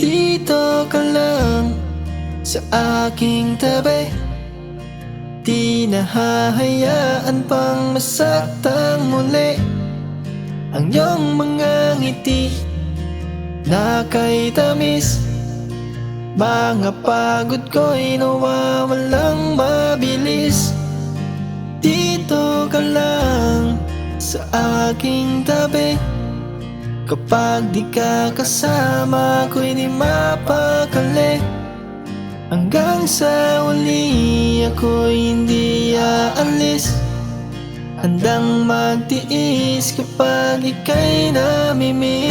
Dito ka lang sa aking tabi. Di nahahayaan pang masaktang muli Ang iyong mga ngiti na kay tamis. Mga pagod ko'y nawawalang mabilis. Dito ka lang sa aking tabi. Kapag di ka kasama ko'y di mapakali. Hanggang sa uli ako'y hindi aalis. Handang magtiis kapag ika'y namimiss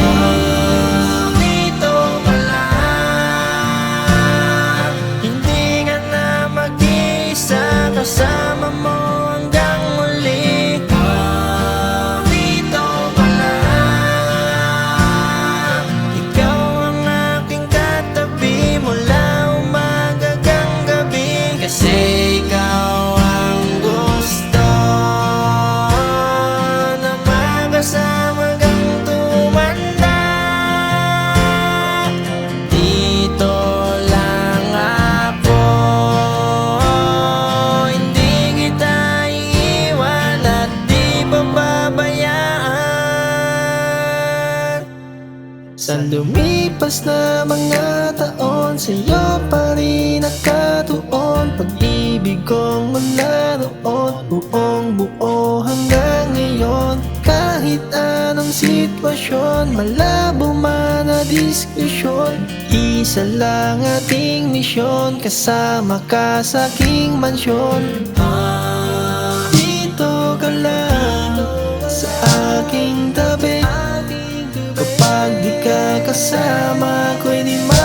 Sa lumipas na mga taon Sa'yo pa rin nakatuon. Pag-ibig kong mula noon Buong buo hanggang ngayon. Kahit anong sitwasyon Malabo man na diskusyon. Isa lang ating misyon Kasama ka sa aking mansyon. Dito Pag di ka kasama ko'y di ma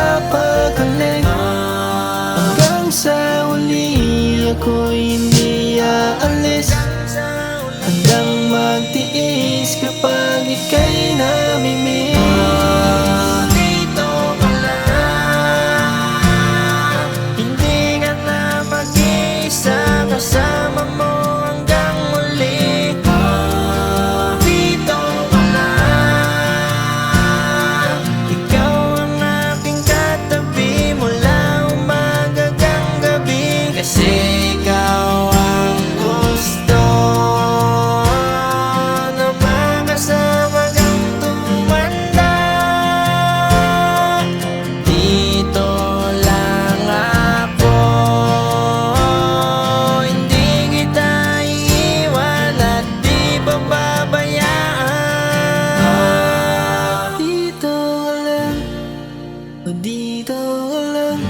Dito ka lang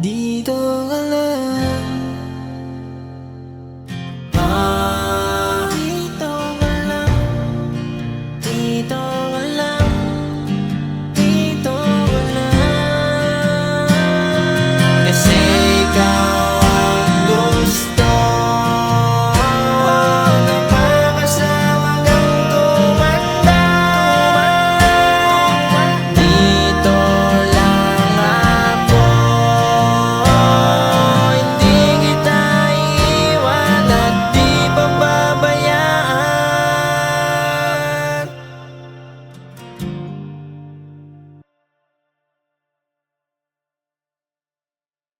Dito ka